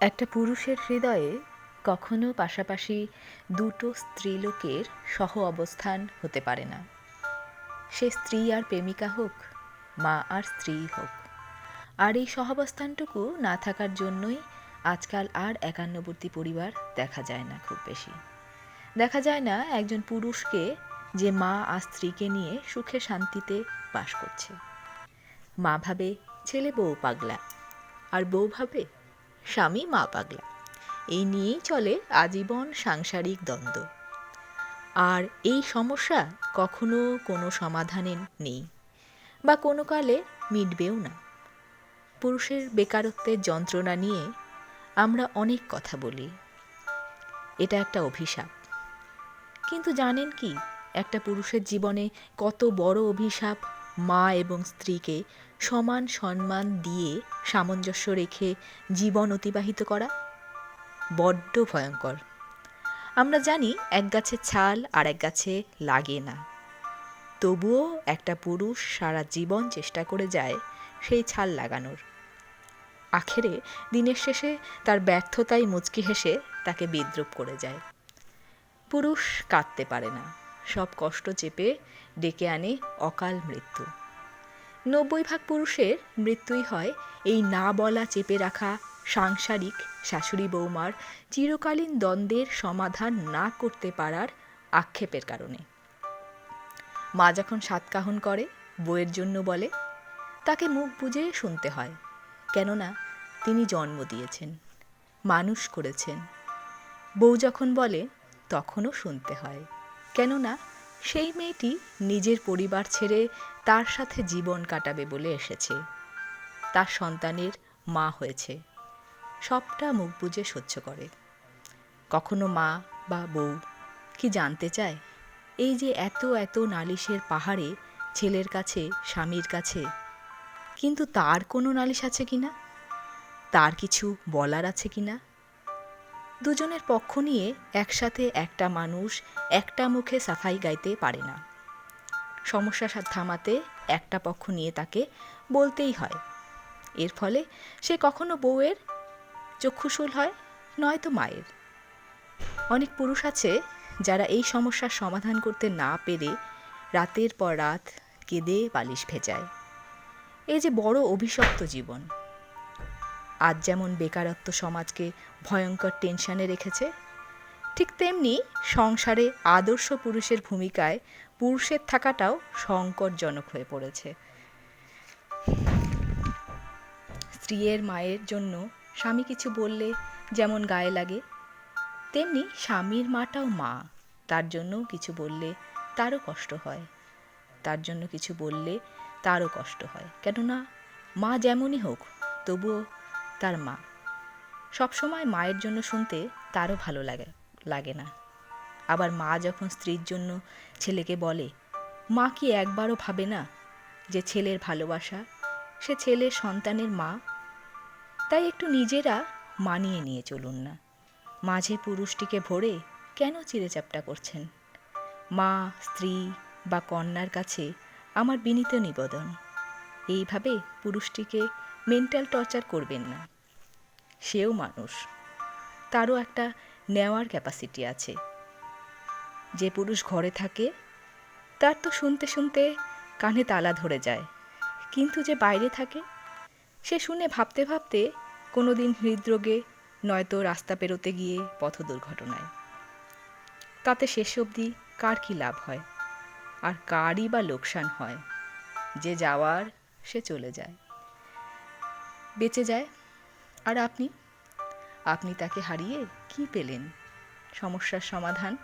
একটা পুরুষের হৃদয়ে কখনো পাশাপাশি দুটো স্ত্রীলোকের সহ অবস্থান হতে পারে না। সে স্ত্রী আর প্রেমিকা হোক, মা আর স্ত্রী হোক। আর এই সহাবস্থানটুকু না থাকার জন্যই আজকাল আর একান্নবর্তী পরিবার দেখা যায় না খুব বেশি। দেখা যায় না একজন পুরুষকে যে মা আর স্ত্রীকে নিয়ে সুখে শান্তিতে বাস করছে। মা ভাবে ছেলে বউ পাগলা, আর বউ ভাবে স্বামী মা পাগলা। এই নিয়েই চলে আজীবন সাংসারিক দ্বন্দ্ব। আর এই সমস্যা কখনো কোনো সমাধানে নেই বা কোনো কালে মিটবেও না। পুরুষের বেকারত্বের যন্ত্রণা নিয়ে আমরা অনেক কথা বলি। এটা একটা অভিশাপ। কিন্তু জানেন কি? একটা পুরুষের জীবনে কত বড় অভিশাপ মা এবং স্ত্রীকে সমান সম্মান দিয়ে সামঞ্জস্য রেখে জীবন অতিবাহিত করা বড্ড ভয়ঙ্কর। আমরা জানি এক গাছের ছাল আর এক গাছে লাগে না। তবুও একটা পুরুষ সারা জীবন চেষ্টা করে যায় সেই ছাল লাগানোর। আখেরে দিনের শেষে তার ব্যর্থতাই মুচকি হেসে তাকে বিদ্রুপ করে যায়। পুরুষ কাঁদতে পারে না। সব কষ্ট চেপে ডেকে আনে অকাল মৃত্যু। নব্বই ভাগ পুরুষের মৃত্যুই হয় এই না বলা চেপে রাখা সাংসারিক শাশুড়ি বৌমার চিরকালীন দ্বন্দ্বের সমাধান না করতে পারার আক্ষেপের কারণে। মা যখন সাতকাহন করে বইয়ের জন্য বলে, তাকে মুখ বুঝে শুনতে হয়, কেননা তিনি জন্ম দিয়েছেন, মানুষ করেছেন। বউ যখন বলে, তখনও শুনতে হয়, কেননা সেই মেয়েটি নিজের পরিবার ছেড়ে তার সাথে জীবন কাটাবে বলে এসেছে। তার সন্তানের মা হয়েছে। সবটা মুখ বুঝে সহ্য করে। কখনো মা বা বউ কি জানতে চায়? এই যে এত এত নালিশের পাহাড়ে ছেলের কাছে, স্বামীর কাছে, কিন্তু তার কোনো নালিশ আছে কি না তার কিছু বলার আছে কিনা? দুজনের পক্ষ নিয়ে একসাথে একটা মানুষ একটা মুখে সাফাই গাইতে পারে না। সমস্যা থামাতে একটা পক্ষ নিয়ে তাকে বলতেই হয়। এর ফলে সে কখনো বউয়ের চক্ষুশূল হয়, নয়তো মায়ের। অনেক পুরুষ আছে যারা এই সমস্যার সমাধান করতে না পেরে রাতের পর রাত কেঁদে বালিশ ভেজায়। এই যে বড় অভিশপ্ত জীবন। আজ যেমন বেকারত্ব সমাজকে ভয়ঙ্কর টেনশনে রেখেছে, ঠিক তেমনি সংসারে আদর্শ পুরুষের ভূমিকায় পুরুষের থাকাটাও সংকটজনক হয়ে পড়েছে। স্ত্রীর মায়ের জন্য স্বামী কিছু বললে যেমন গায়ে লাগে, তেমনি স্বামীর মাটাও মা। তার জন্যও কিছু বললে তারও কষ্ট হয়। তার জন্য কিছু বললে তারও কষ্ট হয়। কেননা মা যেমনই হোক, তবুও তার মা। সবসময় মায়ের জন্য শুনতে তারও ভালো লাগে লাগে না। আবার মা যখন স্ত্রীর জন্য ছেলেকে বলে, মা কি একবারও ভাবে না যে ছেলের ভালোবাসা? সে ছেলের সন্তানের মা? তাই একটু নিজেরা মানিয়ে নিয়ে চলুন না। মাঝে পুরুষটিকে ভরে কেন চিড়েচাপটা করছেন? মা, স্ত্রী বা কন্যার কাছে আমার বিনীত নিবেদন। এইভাবে পুরুষটিকে মেন্টাল টর্চার করবেন না। সেও মানুষ। তারও একটা নেওয়ার ক্যাপাসিটি আছে। যে পুরুষ ঘরে থাকে, তার তো শুনতে শুনতে কানে তালা ধরে যায়। কিন্তু যে বাইরে থাকে, সে শুনে ভাবতে ভাবতে কোনো দিন হৃদরোগে, নয়তো রাস্তা পেরোতে গিয়ে পথ দুর্ঘটনায়। তাতে শেষ অবধি কার কী লাভ হয়? আর কারই বা লোকসান হয়? যে যাওয়ার, সে চলে যায়। বেঁচে যায়। আর আপনি? আপনি তাকে হারিয়ে কী পেলেন? সমস্যার সমাধান